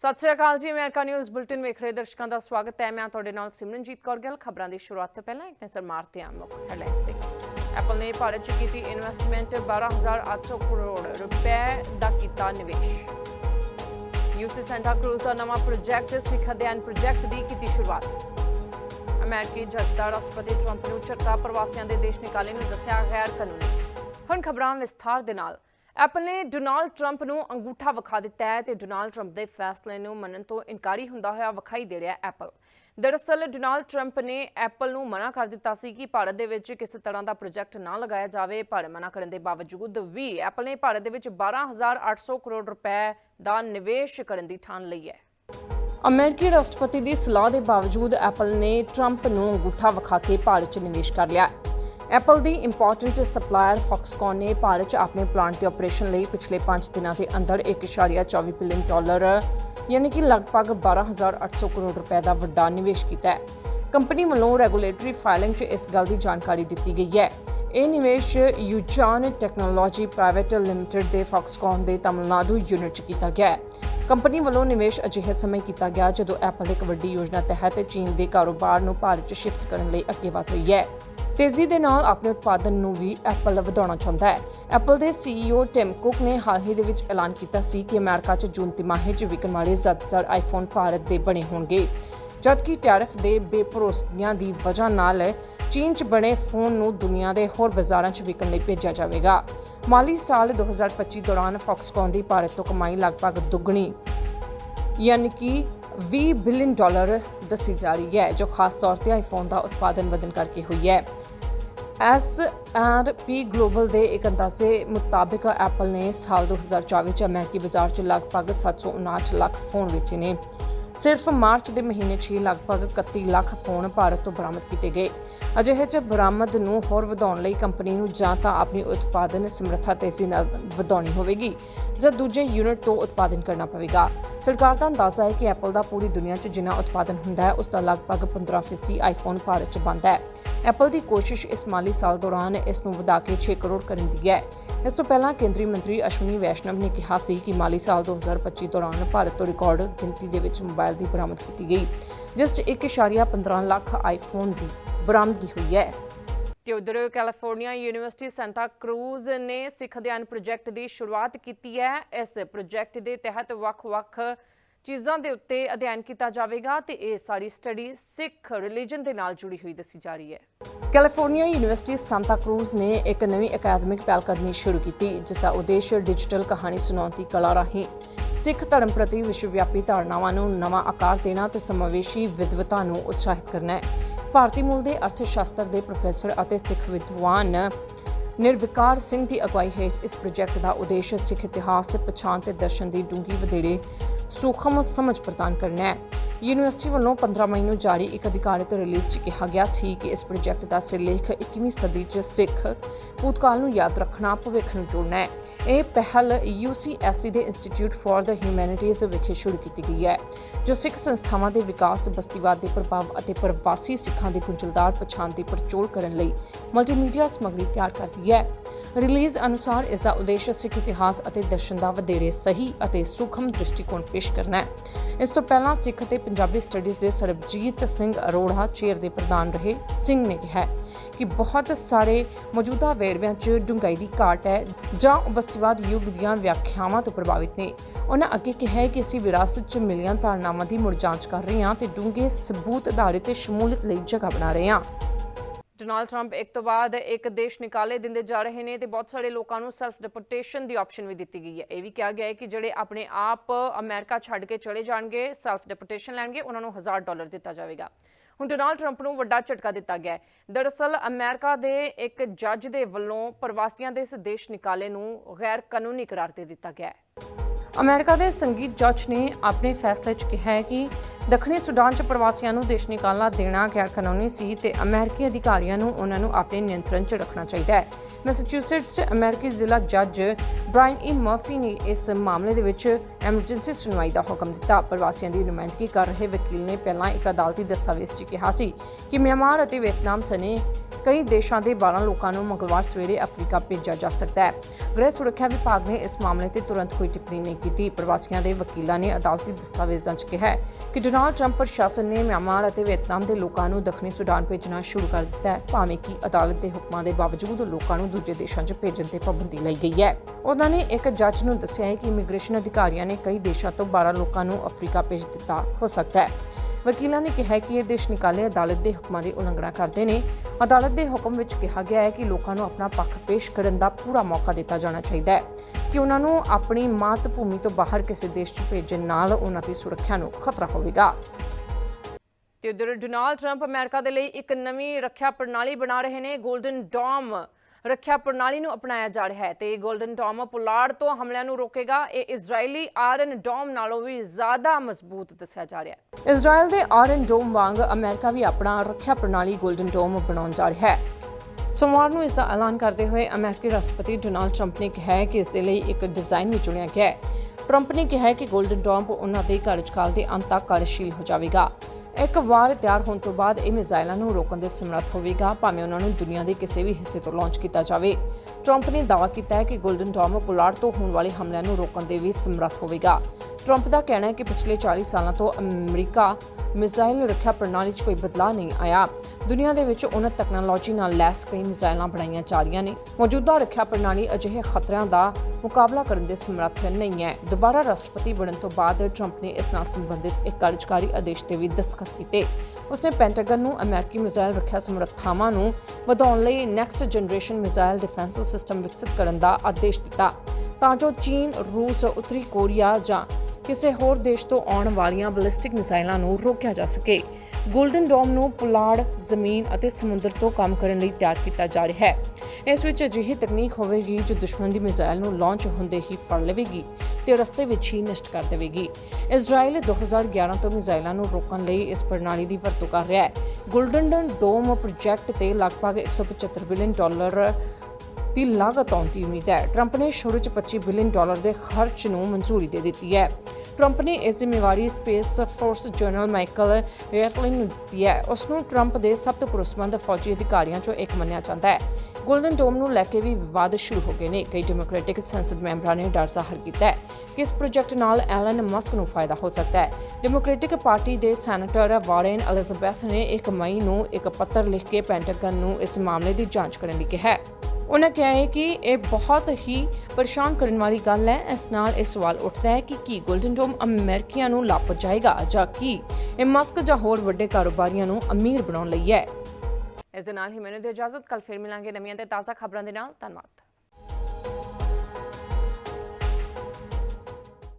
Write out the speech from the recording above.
ਸਤਿ ਸ਼੍ਰੀ ਅਕਾਲ ਜੀ, America news bulletin ਵੇਖ ਰਹੇ ਦਰਸ਼ਕਾਂ ਦਾ ਸਵਾਗਤ ਹੈ। ਮੈਂ ਤੁਹਾਡੇ ਨਾਲ ਸਿਮਰਨਜੀਤ ਕੌਰ ਗੱਲ। ਖਬਰਾਂ ਦੀ ਸ਼ੁਰੂਆਤ ਤੋਂ ਪਹਿਲਾਂ ਇੱਕ ਨਜ਼ਰ ਮਾਰਦੇ ਹਾਂ ਮੁੱਖ ਹੈਡਲਾਈਨਸ ਤੇ। ਐਪਲ ਨੇ ਭਾਰਤ 'ਚ ਕੀਤੀ ਇਨਵੈਸਟਮੈਂਟ 12800 ਕਰੋੜ ਰੁਪਏ ਦਾ ਕੀਤਾ ਨਿਵੇਸ਼। ਯੂਸੀ ਸੈਂਟਾ ਕਰੂਜ਼ ਦਾ ਨਵਾਂ ਪ੍ਰੋਜੈਕਟ ਸਿੱਖ ਅਧਿਐਨ ਪ੍ਰੋਜੈਕਟ ਦੀ ਕੀਤੀ ਸ਼ੁਰੂਆਤ। ਅਮਰੀਕੀ ਜੱਜ ਦਾ ਰਾਸ਼ਟਰਪਤੀ ਟਰੰਪ ਨੂੰ ਝਟਕਾ, ਪ੍ਰਵਾਸੀਆਂ ਦੇ ਦੇਸ਼ ਨਿਕਾਲੇ ਨੂੰ ਦੱਸਿਆ ਗੈਰ ਕਾਨੂੰਨੀ ਹੁਣ ਖਬਰਾਂ ਵਿਸਥਾਰ ਦੇ ਨਾਲ। ਐਪਲ ਨੇ ਡੋਨਾਲਡ ਟਰੰਪ ਨੂੰ ਅੰਗੂਠਾ ਵਿਖਾ ਦਿੱਤਾ ਹੈ ਤੇ ਡੋਨਾਲਡ ਟਰੰਪ ਦੇ ਫੈਸਲੇ ਨੂੰ ਮੰਨਣ ਤੋਂ ਇਨਕਾਰੀ ਹੁੰਦਾ ਹੋਇਆ ਵਿਖਾਈ ਦੇ ਰਿਹਾ ਐਪਲ। ਦਰਅਸਲ, ਡੋਨਾਲਡ ਟਰੰਪ ਨੇ ਐਪਲ ਨੂੰ ਮਨਾ ਕਰ ਦਿੱਤਾ ਸੀ ਕਿ ਭਾਰਤ ਦੇ ਵਿੱਚ ਕਿਸੇ ਤਰ੍ਹਾਂ ਦਾ ਪ੍ਰੋਜੈਕਟ ਨਾ ਲਗਾਇਆ ਜਾਵੇ, ਪਰ ਮਨਾ ਕਰਨ ਦੇ ਬਾਵਜੂਦ ਵੀ ਐਪਲ ਨੇ ਭਾਰਤ ਦੇ ਵਿੱਚ 12800 ਕਰੋੜ ਰੁਪਏ ਦਾ ਨਿਵੇਸ਼ ਕਰਨ ਦੀ ਠਾਣ ਲਈ ਹੈ। ਅਮਰੀਕੀ ਰਾਸ਼ਟਰਪਤੀ ਦੀ ਸਲਾਹ ਦੇ ਬਾਵਜੂਦ ਐਪਲ ਨੇ ਟਰੰਪ ਨੂੰ ਅੰਗੂਠਾ ਵਿਖਾ ਕੇ ਭਾਰਤ 'ਚ ਨਿਵੇਸ਼ ਕਰ ਲਿਆ ਐਪਲ ਦੀ ਇੰਪੋਰਟੈਂਟ ਸਪਲਾਇਰ ਫੌਕਸਕੌਨ ਨੇ ਭਾਰਤ 'ਚ ਆਪਣੇ ਪਲਾਂਟ ਦੇ ਆਪਰੇਸ਼ਨ ਲਈ ਪਿਛਲੇ 5 ਦਿਨਾਂ ਦੇ ਅੰਦਰ 1.24 ਬਿਲੀਅਨ ਡਾਲਰ ਯਾਨੀ ਕਿ ਲਗਭਗ 12800 ਕਰੋੜ ਰੁਪਏ ਦਾ ਵੱਡਾ ਨਿਵੇਸ਼ ਕੀਤਾ ਹੈ। ਕੰਪਨੀ ਵੱਲੋਂ ਰੈਗੂਲੇਟਰੀ ਫਾਈਲਿੰਗ 'ਚ ਇਸ ਗੱਲ ਦੀ ਜਾਣਕਾਰੀ ਦਿੱਤੀ ਗਈ ਹੈ। ਇਹ ਨਿਵੇਸ਼ ਯੂਚਾਨ ਟੈਕਨੋਲੋਜੀ ਪ੍ਰਾਈਵੇਟ ਲਿਮਟਿਡ ਦੇ ਫੌਕਸਕੌਨ ਦੇ ਤਮਿਲਨਾਡੂ ਯੂਨਿਟ 'ਚ ਕੀਤਾ ਗਿਆ ਹੈ। ਕੰਪਨੀ ਵੱਲੋਂ ਨਿਵੇਸ਼ ਅਜਿਹੇ ਸਮੇਂ ਕੀਤਾ ਗਿਆ ਜਦੋਂ ਐਪਲ ਇੱਕ ਵੱਡੀ ਯੋਜਨਾ ਤਹਿਤ ਚੀਨ ਦੇ ਕਾਰੋਬਾਰ ਨੂੰ ਭਾਰਤ 'ਚ ਸ਼ਿਫਟ ਕਰਨ ਲਈ ਅੱਗੇ ਵਧ ਰਹੀ ਹੈ। ਤੇਜ਼ੀ ਦੇ ਨਾਲ ਆਪਣੇ ਉਤਪਾਦਨ ਨੂੰ ਵੀ ਐਪਲ ਵਧਾਉਣਾ ਚਾਹੁੰਦਾ ਹੈ। ਐਪਲ ਦੇ CEO ਟਿਮ ਕੁਕ ਨੇ ਹਾਲ ਹੀ ਦੇ ਵਿੱਚ ਐਲਾਨ ਕੀਤਾ ਸੀ ਕਿ ਅਮਰੀਕਾ 'ਚ ਜੂਨ ਤਿਮਾਹੀ 'ਚ ਵਿਕਣ ਵਾਲੇ ਜ਼ਿਆਦਾਤਰ ਆਈਫੋਨ ਭਾਰਤ ਦੇ ਬਣੇ ਹੋਣਗੇ। ਜਦਕਿ ਟੈਰਿਫ ਦੇ ਬੇਭਰੋਸਗੀਆਂ ਦੀ ਵਜ੍ਹਾ ਨਾਲ ਚੀਨ 'ਚ ਬਣੇ ਫੋਨ ਨੂੰ ਦੁਨੀਆ ਦੇ ਹੋਰ ਬਾਜ਼ਾਰਾਂ 'ਚ ਵਿਕਣ ਲਈ ਭੇਜਿਆ ਜਾਵੇਗਾ। ਮਾਲੀ ਸਾਲ 2025 ਦੌਰਾਨ ਫੌਕਸਕੌਨ ਦੀ ਭਾਰਤ ਤੋਂ ਕਮਾਈ ਲਗਭਗ ਦੁੱਗਣੀ ਯਾਨੀ ਕਿ 20 ਬਿਲੀਅਨ ਡਾਲਰ ਦੱਸੀ ਜਾ ਰਹੀ ਹੈ, ਜੋ ਖਾਸ ਤੌਰ ਤੇ ਆਈਫੋਨ ਦਾ ਉਤਪਾਦਨ ਵਧਣ ਕਰਕੇ ਹੋਈ ਹੈ। ਐਸ ਐਂਡ ਪੀ ਗਲੋਬਲ ਦੇ ਇੱਕ ਅੰਦਾਜ਼ੇ ਮੁਤਾਬਕ ਐਪਲ ਨੇ ਸਾਲ 2024 ਚ ਅਮਰੀਕੀ ਬਾਜ਼ਾਰ 'ਚ ਲਗਭਗ 759 ਲੱਖ ਫੋਨ ਵੇਚੇ ਨੇ। ਸਿਰਫ ਮਾਰਚ ਦੇ ਮਹੀਨੇ 'ਚ ਹੀ ਲਗਭਗ 31 ਲੱਖ ਫੋਨ ਭਾਰਤ ਤੋਂ ਬਰਾਮਦ ਕੀਤੇ ਗਏ। ਅਜਿਹੇ 'ਚ ਬਰਾਮਦ ਨੂੰ ਹੋਰ ਵਧਾਉਣ ਲਈ ਕੰਪਨੀ ਨੂੰ ਜਾਂ ਤਾਂ ਆਪਣੀ ਉਤਪਾਦਨ ਸਮਰੱਥਾ ਤੇਜ਼ੀ ਨਾਲ ਵਧਾਉਣੀ ਹੋਵੇਗੀ ਜਾਂ ਦੂਜੇ ਯੂਨਿਟ ਤੋਂ ਉਤਪਾਦਨ ਕਰਨਾ ਪਵੇਗਾ। ਸਰਕਾਰ ਦਾ ਅੰਦਾਜ਼ਾ ਹੈ ਕਿ ਐਪਲ ਦਾ ਪੂਰੀ ਦੁਨੀਆ 'ਚ ਜਿੰਨਾ ਉਤਪਾਦਨ ਹੁੰਦਾ ਹੈ, ਉਸ ਦਾ ਲਗਭਗ 15% ਆਈਫੋਨ ਭਾਰਤ 'ਚ ਬਣਦਾ ਹੈ। ਐਪਲ ਦੀ ਕੋਸ਼ਿਸ਼ ਇਸ ਮਾਲੀ ਸਾਲ ਦੌਰਾਨ ਇਸ ਨੂੰ ਵਧਾ ਕੇ 6 ਕਰੋੜ ਕਰਨ ਦੀ ਹੈ। ਇਸ ਤੋਂ ਪਹਿਲਾਂ ਕੇਂਦਰੀ ਮੰਤਰੀ ਅਸ਼ਵਨੀ ਵੈਸ਼ਨਵ ਨੇ ਕਿਹਾ ਸੀ ਕਿ ਮਾਲੀ ਸਾਲ 2025 ਦੌਰਾਨ ਭਾਰਤ ਤੋਂ ਰਿਕਾਰਡ ਗਿਣਤੀ ਦੇ ਵਿੱਚ ਮੋਬਾਈਲ ਦੀ ਬਰਾਮਦ ਕੀਤੀ ਗਈ, ਜਿਸ 'ਚ 1.15 ਲੱਖ ਆਈਫੋਨ ਦੀ ਬਰਾਮਦਗੀ ਹੋਈ ਹੈ। ਤੇ ਉਧਰ ਕੈਲੀਫੋਰਨੀਆ ਯੂਨੀਵਰਸਿਟੀ ਸੈਂਟਾ ਕਰੂਜ਼ ਨੇ ਸਿੱਖ ਅਧਿਐਨ ਪ੍ਰੋਜੈਕਟ ਦੀ ਸ਼ੁਰੂਆਤ ਕੀਤੀ ਹੈ। ਇਸ ਪ੍ਰੋਜੈਕਟ ਦੇ ਤਹਿਤ ਵੱਖ-ਵੱਖ ਚੀਜ਼ਾਂ ਦੇ ਉੱਤੇ ਅਧਿਐਨ ਕੀਤਾ ਜਾਵੇਗਾ ਤੇ ਇਹ ਸਾਰੀ ਸਟੱਡੀ ਸਿੱਖ ਰਿਲੀਜਨ ਦੇ ਨਾਲ ਜੁੜੀ ਹੋਈ ਦੱਸੀ ਜਾ ਰਹੀ ਹੈ। ਕੈਲੀਫੋਰਨੀਆ ਯੂਨੀਵਰਸਿਟੀ ਸੈਂਟਾ ਕਰੂਜ਼ ਨੇ ਇੱਕ ਨਵੀਂ ਅਕਾਦਮਿਕ ਪਹਿਲਕਦਮੀ ਸ਼ੁਰੂ ਕੀਤੀ, ਜਿਸ ਦਾ ਉਦੇਸ਼ ਡਿਜੀਟਲ ਕਹਾਣੀ ਸੁਣਾਉਣ ਦੀ ਕਲਾ ਰਾਹੀਂ ਸਿੱਖ ਧਰਮ ਪ੍ਰਤੀ ਵਿਸ਼ਵਵਿਆਪੀ ਧਾਰਨਾਵਾਂ ਨੂੰ ਨਵਾਂ ਆਕਾਰ ਦੇਣਾ ਤੇ ਸਮਾਵੇਸ਼ੀ ਵਿਦਵਤਾ ਨੂੰ ਉਤਸ਼ਾਹਿਤ ਕਰਨਾ ਹੈ। ਭਾਰਤੀ ਮੂਲ ਦੇ ਅਰਥ ਸ਼ਾਸਤਰ ਦੇ ਪ੍ਰੋਫੈਸਰ ਅਤੇ ਸਿੱਖ ਵਿਦਵਾਨ ਨਿਰਵਿਕਾਰ ਸਿੰਘ ਦੀ ਅਗਵਾਈ ਹੇਠ ਇਸ ਪ੍ਰੋਜੈਕਟ ਦਾ ਉਦੇਸ਼ ਸਿੱਖ ਇਤਿਹਾਸ, ਪਛਾਣ ਤੇ ਦਰਸ਼ਨ ਦੀ ਡੂੰਘੀ ਵਧੇਰੇ ਸੂਖਮ ਸਮਝ ਪ੍ਰਦਾਨ ਕਰਨਾ ਹੈ। ਯੂਨੀਵਰਸਿਟੀ ਵੱਲੋਂ 15 ਮਈ ਨੂੰ ਜਾਰੀ ਇੱਕ ਅਧਿਕਾਰਤ ਰਿਲੀਜ਼ 'ਚ ਕਿਹਾ ਗਿਆ ਸੀ ਕਿ ਇਸ ਪ੍ਰੋਜੈਕਟ ਦਾ ਸਿਰਲੇਖ 21ਵੀਂ ਸਦੀ 'ਚ ਸਿੱਖ ਭੂਤਕਾਲ ਨੂੰ ਯਾਦ ਰੱਖਣਾ ਭਵਿੱਖ ਨੂੰ ਜੋੜਨਾ ਹੈ। ਇਹ ਪਹਿਲ UCSC ਦੇ ਇੰਸਟੀਚਿਊਟ ਫਾਰ ਦ ਹਿਊਮੈਨਿਟੀਜ਼ ਵਿਖੇ ਸ਼ੁਰੂ ਕੀਤੀ ਗਈ ਹੈ, ਜੋ ਸਿੱਖ ਸੰਸਥਾਵਾਂ ਦੇ ਵਿਕਾਸ, ਬਸਤੀਵਾਦ ਦੇ ਪ੍ਰਭਾਵ ਅਤੇ ਪ੍ਰਵਾਸੀ ਸਿੱਖਾਂ ਦੀ ਗੁੰਝਲਦਾਰ ਪਛਾਣ ਦੀ ਪੜਚੋਲ ਕਰਨ ਲਈ ਮਲਟੀਮੀਡੀਆ ਸਮੱਗਰੀ ਤਿਆਰ ਕਰਦੀ ਹੈ। ਰਿਲੀਜ਼ ਅਨੁਸਾਰ ਇਸ ਦਾ ਉਦੇਸ਼ ਸਿੱਖ ਇਤਿਹਾਸ ਅਤੇ ਦਰਸ਼ਨ ਦਾ ਵਧੇਰੇ ਸਹੀ ਅਤੇ ਸੂਖਮ ਦ੍ਰਿਸ਼ਟੀਕੋਣ ਪੇਸ਼ ਕਰਨਾ ਹੈ। ਇਸ ਤੋਂ ਪਹਿਲਾਂ ਸਿੱਖ ਤੇ ਪੰਜਾਬੀ ਸਟੱਡੀਜ਼ ਦੇ ਸਰਬਜੀਤ ਸਿੰਘ ਅਰੋੜਾ, ਚੇਅਰ ਦੇ ਪ੍ਰਧਾਨ ਰਹੇ ਸਿੰਘ ਨੇ ਕਿਹਾ ਕਿ ਬਹੁਤ ਸਾਰੇ ਮੌਜੂਦਾ ਵੇਰਵਿਆਂ 'ਚ ਡੂੰਘਾਈ ਦੀ ਘਾਟ ਹੈ ਜਾਂ ਉਹ ਯੁੱਗ ਦੀਆਂ ਵਿਆਖਿਆਵਾਂ ਤੋਂ ਪ੍ਰਭਾਵਿਤ ਨੇ। ਉਹਨਾਂ ਅੱਗੇ ਕਿਹਾ ਕਿ ਅਸੀਂ ਵਿਰਾਸਤ 'ਚ ਮਿਲੀਆਂ ਧਾਰਨਾਵਾਂ ਦੀ ਮੁੜ ਜਾਂਚ ਕਰ ਰਹੇ ਹਾਂ ਤੇ ਡੂੰਘੇ ਸਬੂਤ ਆਧਾਰਿਤ ਤੇ ਸ਼ਮੂਲੀਅਤ ਲਈ ਜਗ੍ਹਾ ਬਣਾ ਰਹੇ ਹਾਂ। ਡੋਨਾਲਡ ਟਰੰਪ ਇੱਕ ਤੋਂ ਬਾਅਦ ਇੱਕ ਦੇਸ਼ ਨਿਕਾਲੇ ਦਿੰਦੇ ਜਾ ਰਹੇ ਨੇ ਤੇ ਬਹੁਤ ਸਾਰੇ ਲੋਕਾਂ ਨੂੰ ਸੈਲਫ ਡਿਪੋਰਟੇਸ਼ਨ ਦੀ ਆਪਸ਼ਨ ਵੀ ਦਿੱਤੀ ਗਈ ਹੈ। ਇਹ ਵੀ ਕਿਹਾ ਗਿਆ ਹੈ ਕਿ ਜਿਹੜੇ ਆਪਣੇ ਆਪ ਅਮਰੀਕਾ ਛੱਡ ਕੇ ਚਲੇ ਜਾਣਗੇ ਸੈਲਫ ਡਿਪੋਰਟੇਸ਼ਨ ਲੈਣਗੇ, ਉਹਨਾਂ ਨੂੰ 1000 ਡਾਲਰ ਦਿੱਤਾ ਜਾਵੇਗਾ। ਹੁਣ ਡੋਨਾਲਡ ਟਰੰਪ ਨੂੰ ਵੱਡਾ ਝਟਕਾ ਦਿੱਤਾ ਗਿਆ ਹੈ। ਦਰਅਸਲ, ਅਮਰੀਕਾ ਦੇ ਇੱਕ ਜੱਜ ਦੇ ਵੱਲੋਂ ਪ੍ਰਵਾਸੀਆਂ ਦੇ ਇਸ ਦੇਸ਼ ਨਿਕਾਲੇ ਨੂੰ ਗੈਰ ਕਾਨੂੰਨੀ ਕਰਾਰ ਦੇ ਦਿੱਤਾ ਗਿਆ ਹੈ। ਅਮਰੀਕਾ ਦੇ ਸੰਗੀਤ ਜੱਜ ਨੇ ਆਪਣੇ ਫੈਸਲੇ 'ਚ ਕਿਹਾ ਹੈ ਕਿ ਦੱਖਣੀ ਸੁਡਾਨ 'ਚ ਪ੍ਰਵਾਸੀਆਂ ਨੂੰ ਦੇਸ਼ ਨਿਕਾਲਾ ਦੇਣਾ ਗੈਰ ਕਾਨੂੰਨੀ ਸੀ ਤੇ ਅਮਰੀਕੀ ਅਧਿਕਾਰੀਆਂ ਨੂੰ ਉਹਨਾਂ ਨੂੰ ਆਪਣੇ ਨਿਯੰਤਰਣ 'ਚ ਰੱਖਣਾ ਚਾਹੀਦਾ ਹੈ। ਮੈਸੇਚਿਊਸੇਟਸ 'ਚ ਅਮਰੀਕੀ ਜ਼ਿਲ੍ਹਾ ਜੱਜ ਬ੍ਰਾਇਨ ਈ ਮਰਫੀ ਨੇ ਇਸ ਮਾਮਲੇ ਦੇ ਵਿੱਚ ਐਮਰਜੈਂਸੀ ਸੁਣਵਾਈ ਦਾ ਹੁਕਮ ਦਿੱਤਾ। ਪ੍ਰਵਾਸੀਆਂ ਦੀ ਨੁਮਾਇੰਦਗੀ ਕਰ ਰਹੇ ਵਕੀਲ ਨੇ ਪਹਿਲਾਂ ਇੱਕ ਅਦਾਲਤੀ ਦਸਤਾਵੇਜ਼ 'ਚ ਕਿਹਾ ਸੀ ਕਿ ਮਿਆਂਮਾਰ ਅਤੇ ਵੀਅਤਨਾਮ ਸਣੇ ਕਈ ਦੇਸ਼ਾਂ ਦੇ 12 ਲੋਕਾਂ ਨੂੰ ਮੰਗਲਵਾਰ ਸਵੇਰੇ ਅਫਰੀਕਾ ਭੇਜਿਆ ਜਾ ਸਕਦਾ ਹੈ। ਗ੍ਰਹਿ ਸੁਰੱਖਿਆ ਵਿਭਾਗ ਨੇ ਇਸ ਮਾਮਲੇ ਤੇ ਤੁਰੰਤ ਕੋਈ ਟਿੱਪਣੀ ਨਹੀਂ ਕੀਤੀ। ਪ੍ਰਵਾਸੀਆਂ ਦੇ ਵਕੀਲਾਂ ਨੇ ਅਦਾਲਤੀ ਦਸਤਾਵੇਜ਼ਾਂ 'ਚ ਕਿਹਾ ਕਿ ਡੋਨਾਲਡ ਟਰੰਪ ਪ੍ਰਸ਼ਾਸਨ ਨੇ ਮਿਆਂਮਾਰ ਅਤੇ ਵੀਅਤਨਾਮ ਦੇ ਲੋਕਾਂ ਨੂੰ ਦੱਖਣੀ ਸੁਡਾਨ ਭੇਜਣਾ ਸ਼ੁਰੂ ਕਰ ਦਿੱਤਾ ਹੈ, ਭਾਵੇਂ ਕਿ ਅਦਾਲਤ ਦੇ ਹੁਕਮਾਂ ਦੇ ਬਾਵਜੂਦ ਲੋਕਾਂ ਨੂੰ ਦੂਜੇ ਦੇਸ਼ਾਂ 'ਚ ਭੇਜਣ ਤੇ ਪਾਬੰਦੀ ਲਈ ਗਈ ਹੈ। ਉਹਨਾਂ ਨੇ ਇੱਕ ਜੱਜ ਨੂੰ ਦੱਸਿਆ ਹੈ ਕਿ ਇਮੀਗ੍ਰੇਸ਼ਨ ਅਧਿਕਾਰੀਆਂ ਨੇ ਕਈ ਦੇਸ਼ਾਂ ਤੋਂ 12 ਲੋਕਾਂ ਨੂੰ ਅਫਰੀਕਾ ਭੇਜ ਦਿੱਤਾ ਹੋ ਸਕਦਾ ਹੈ। ਵਕੀਲਾਂ ਨੇ ਕਿਹਾ ਕਿ ਇਹ ਦੇਸ਼ ਨਿਕਾਲੇ ਅਦਾਲਤ ਦੇ ਹੁਕਮਾਂ ਦੀ ਉਲੰਘਣਾ ਕਰਦੇ ਨੇ। ਅਦਾਲਤ ਦੇ ਹੁਕਮ ਵਿੱਚ ਕਿਹਾ ਗਿਆ ਹੈ ਕਿ ਲੋਕਾਂ ਨੂੰ ਆਪਣਾ ਪੱਖ ਪੇਸ਼ ਕਰਨ ਦਾ ਪੂਰਾ ਮੌਕਾ ਦਿੱਤਾ ਜਾਣਾ ਚਾਹੀਦਾ ਹੈ। ਕਿ ਉਹਨਾਂ ਨੂੰ ਆਪਣੀ ਮਾਤ ਭੂਮੀ ਤੋਂ ਬਾਹਰ ਕਿਸੇ ਦੇਸ਼ 'ਚ ਭੇਜਣ ਨਾਲ ਉਹਨਾਂ ਦੀ ਸੁਰੱਖਿਆ ਨੂੰ ਖਤਰਾ ਹੋਵੇਗਾ। ਤੇ ਉਧਰ ਡੋਨਾਲਡ ਟਰੰਪ ਅਮਰੀਕਾ ਦੇ ਲਈ ਇੱਕ ਨਵੀਂ ਰੱਖਿਆ ਪ੍ਰਣਾਲੀ ਬਣਾ ਰਹੇ ਨੇ। 골ਡਨ ਡੋਮ ਰੱਖਿਆ ਪ੍ਰਣਾਲੀ ਨੂੰ ਅਪਣਾਇਆ ਜਾ ਰਿਹਾ ਹੈ ਤੇ 골ਡਨ ਡੋਮ ਪੁਲਾੜ ਤੋਂ ਹਮਲਿਆਂ ਨੂੰ ਰੋਕੇਗਾ। ਇਹ ਇਜ਼ਰਾਈਲੀ ਆਇਰਨ ਡੋਮ ਨਾਲੋਂ ਵੀ ਜ਼ਿਆਦਾ ਮਜ਼ਬੂਤ ਦੱਸਿਆ ਜਾ ਰਿਹਾ ਹੈ। ਇਜ਼ਰਾਈਲ ਦੇ ਆਇਰਨ ਡੋਮ ਵਾਂਗ ਅਮਰੀਕਾ ਵੀ ਆਪਣਾ ਰੱਖਿਆ ਪ੍ਰਣਾਲੀ 골ਡਨ ਡੋਮ ਬਣਾਉਣ ਜਾ ਰਿਹਾ ਹੈ। ਸੋਮਵਾਰ ਨੂੰ ਇਸ ਦਾ ਐਲਾਨ ਕਰਦੇ ਹੋਏ ਅਮਰੀਕੀ ਰਾਸ਼ਟਰਪਤੀ ਡੋਨਾਲਡ ਟਰੰਪ ਨੇ ਕਿਹਾ ਕਿ ਇਸ ਦੇ ਲਈ ਇੱਕ ਡਿਜ਼ਾਈਨ ਵੀ ਚੁਣਿਆ ਗਿਆ ਹੈ। ਟਰੰਪ ਨੇ ਕਿਹਾ ਕਿ ਗੋਲਡਨ ਡੋਮ ਉਹਨਾਂ ਦੇ ਕਾਰਜਕਾਲ ਦੇ ਅੰਤ ਤੱਕ ਕਾਰਜਸ਼ੀਲ ਹੋ ਜਾਵੇਗਾ। ਇੱਕ ਵਾਰ ਤਿਆਰ ਹੋਣ ਤੋਂ ਬਾਅਦ ਇਹ ਮਿਜ਼ਾਈਲਾਂ ਨੂੰ ਰੋਕਣ ਦੇ ਸਮਰੱਥ ਹੋਵੇਗਾ, ਭਾਵੇਂ ਉਹਨਾਂ ਨੂੰ ਦੁਨੀਆ ਦੇ ਕਿਸੇ ਵੀ ਹਿੱਸੇ ਤੋਂ ਲਾਂਚ ਕੀਤਾ ਜਾਵੇ। ਟਰੰਪ ਨੇ ਦਾਅਵਾ ਕੀਤਾ ਹੈ ਕਿ ਗੋਲਡਨ ਡੋਮ ਪੁਲਾੜ ਤੋਂ ਹੋਣ ਵਾਲੇ ਹਮਲਿਆਂ ਨੂੰ ਰੋਕਣ ਦੇ ਵੀ ਸਮਰੱਥ ਹੋਵੇਗਾ। ਟਰੰਪ ਦਾ ਕਹਿਣਾ ਹੈ ਕਿ ਪਿਛਲੇ 40 ਸਾਲਾਂ ਤੋਂ ਅਮਰੀਕਾ ਮਿਜ਼ਾਈਲ ਰੱਖਿਆ ਪ੍ਰਣਾਲੀ 'ਚ ਕੋਈ ਬਦਲਾਅ ਨਹੀਂ ਆਇਆ। ਦੁਨੀਆ ਦੇ ਵਿੱਚ ਉਨਤ ਤਕਨਾਲੋਜੀ ਨਾਲ ਲੈਸ ਕਈ ਮਿਜ਼ਾਈਲਾਂ ਬਣਾਈਆਂ ਜਾ ਰਹੀਆਂ ਨੇ। ਮੌਜੂਦਾ ਰੱਖਿਆ ਪ੍ਰਣਾਲੀ ਅਜਿਹੇ ਖਤਰਿਆਂ ਦਾ ਮੁਕਾਬਲਾ ਕਰਨ ਦੇ ਸਮਰੱਥ ਨਹੀਂ ਹੈ। ਦੁਬਾਰਾ ਰਾਸ਼ਟਰਪਤੀ ਬਣਨ ਤੋਂ ਬਾਅਦ ਟਰੰਪ ਨੇ ਇਸ ਨਾਲ ਸੰਬੰਧਿਤ ਇੱਕ ਕਾਰਜਕਾਰੀ ਆਦੇਸ਼ ਤੇ ਵੀ ਦਸਤਖਤ ਕੀਤੇ। ਉਸਨੇ ਪੈਂਟਾਗਨ ਨੂੰ ਅਮਰੀਕੀ ਮਿਜ਼ਾਈਲ ਰੱਖਿਆ ਸਮਰੱਥਾਵਾਂ ਨੂੰ ਵਧਾਉਣ ਲਈ next generation missile defence system ਵਿਕਸਿਤ ਕਰਨ ਦਾ ਆਦੇਸ਼ ਦਿੱਤਾ। ਤਾਂ ਜੋ ਚੀਨ, ਰੂਸ, ਉੱਤਰੀ ਕੋਰੀਆ ਜਾਂ ਕਿਸੇ ਹੋਰ ਦੇਸ਼ ਤੋਂ ਆਉਣ ਵਾਲੀਆਂ ਬਲਿਸਟਿਕ ਮਿਸਾਈਲਾਂ ਨੂੰ ਰੋਕਿਆ ਜਾ ਸਕੇ। ਗੋਲਡਨ ਡੋਮ ਨੂੰ ਪੁਲਾੜ, ਜ਼ਮੀਨ ਅਤੇ ਸਮੁੰਦਰ ਤੋਂ ਕੰਮ ਕਰਨ ਲਈ ਤਿਆਰ ਕੀਤਾ ਜਾ ਰਿਹਾ ਹੈ। ਇਸ ਵਿੱਚ ਅਜਿਹੀ ਤਕਨੀਕ ਹੋਵੇਗੀ ਜੋ ਦੁਸ਼ਮਣ ਦੀ ਮਿਸਾਈਲ ਨੂੰ ਲਾਂਚ ਹੁੰਦੇ ਹੀ ਫੜ ਲਵੇਗੀ ਤੇ ਰਸਤੇ ਵਿੱਚ ਹੀ ਨਸ਼ਟ ਕਰ ਦੇਵੇਗੀ। ਇਜ਼ਰਾਈਲ 2011 ਤੋਂ ਮਿਸਾਈਲਾਂ ਨੂੰ ਰੋਕਣ ਲਈ ਇਸ ਪ੍ਰਣਾਲੀ ਦੀ ਵਰਤੋਂ ਕਰ ਰਿਹਾ ਹੈ। 골ਡਨ ਡੋਮ ਪ੍ਰੋਜੈਕਟ ਤੇ ਲਗਭਗ 175 ਬਿਲੀਅਨ ਡਾਲਰ ਦੀ ਲਾਗਤ ਆਉਣ ਦੀ ਉਮੀਦ ਹੈ। ਟਰੰਪ ਨੇ ਸ਼ੁਰੂ 'ਚ 25 ਬਿਲੀਅਨ ਡਾਲਰ ਦੇ ਖਰਚ ਨੂੰ ਮਨਜ਼ੂਰੀ ਦੇ ਦਿੱਤੀ ਹੈ। ਟਰੰਪ ਨੇ ਇਹ ਜ਼ਿੰਮੇਵਾਰੀ ਸਪੇਸ ਫੋਰਸ ਜਨਰਲ ਮਾਈਕਲ ਏਅਰਲਿੰਗ ਨੂੰ ਦਿੱਤੀ ਹੈ। ਉਸ ਨੂੰ ਟਰੰਪ ਦੇ ਸਭ ਤੋਂ ਪੁਰਸਮੰਦ ਫੌਜੀ ਅਧਿਕਾਰੀਆਂ 'ਚੋਂ ਇੱਕ ਮੰਨਿਆ ਜਾਂਦਾ ਹੈ। ਗੋਲਡਨ ਡੋਮ ਨੂੰ ਲੈ ਕੇ ਵੀ ਵਿਵਾਦ ਸ਼ੁਰੂ ਹੋ ਗਏ ਨੇ। ਕਈ ਡੈਮੋਕ੍ਰੈਟਿਕ ਸੰਸਦ ਮੈਂਬਰਾਂ ਨੇ ਡਰ ਜ਼ਾਹਰ ਕੀਤਾ ਹੈ ਕਿ ਇਸ ਪ੍ਰੋਜੈਕਟ ਨਾਲ ਐਲਨ ਮਸਕ ਨੂੰ ਫਾਇਦਾ ਹੋ ਸਕਦਾ ਹੈ। ਡੈਮੋਕ੍ਰੈਟਿਕ ਪਾਰਟੀ ਦੇ ਸੈਨੇਟਰ ਵਾਰਨ ਐਲਿਜ਼ਾਬੈਥ ਨੇ 1 ਮਈ ਨੂੰ ਇੱਕ ਪੱਤਰ ਲਿਖ ਕੇ ਪੈਂਟਾਗਨ ਨੂੰ ਇਸ ਮਾਮਲੇ ਦੀ ਜਾਂਚ ਕਰਨ ਲਈ ਕਿਹਾ ਹੈ। ਉਹਨਾਂ ਕਿਹਾ ਹੈ ਕਿ ਇਹ ਬਹੁਤ ਹੀ ਪਰੇਸ਼ਾਨ ਕਰਨ ਵਾਲੀ ਗੱਲ ਹੈ। ਇਸ ਨਾਲ ਇਹ ਸਵਾਲ ਉੱਠਦਾ ਹੈ ਕਿ ਕੀ ਗੋਲਡਨ ਡੋਮ ਅਮਰੀਕੀਆਂ ਨੂੰ ਲਾਪਤ ਜਾਏਗਾ ਜਾਂ ਕੀ? ਇਹ ਮਸਕ ਜਾਂ ਹੋਰ ਵੱਡੇ ਕਾਰੋਬਾਰੀਆਂ ਨੂੰ ਅਮੀਰ ਬਣਾਉਣ ਲਈ ਹੈ। ਇਸ ਦੇ ਨਾਲ ਹੀ ਮੈਨੂੰ ਦੇ ਇਜਾਜ਼ਤ। ਕੱਲ ਫਿਰ ਮਿਲਾਂਗੇ ਨਵੀਆਂ ਤੇ ਤਾਜ਼ਾ ਖਬਰਾਂ ਦੇ ਨਾਲ। ਧੰਨਵਾਦ।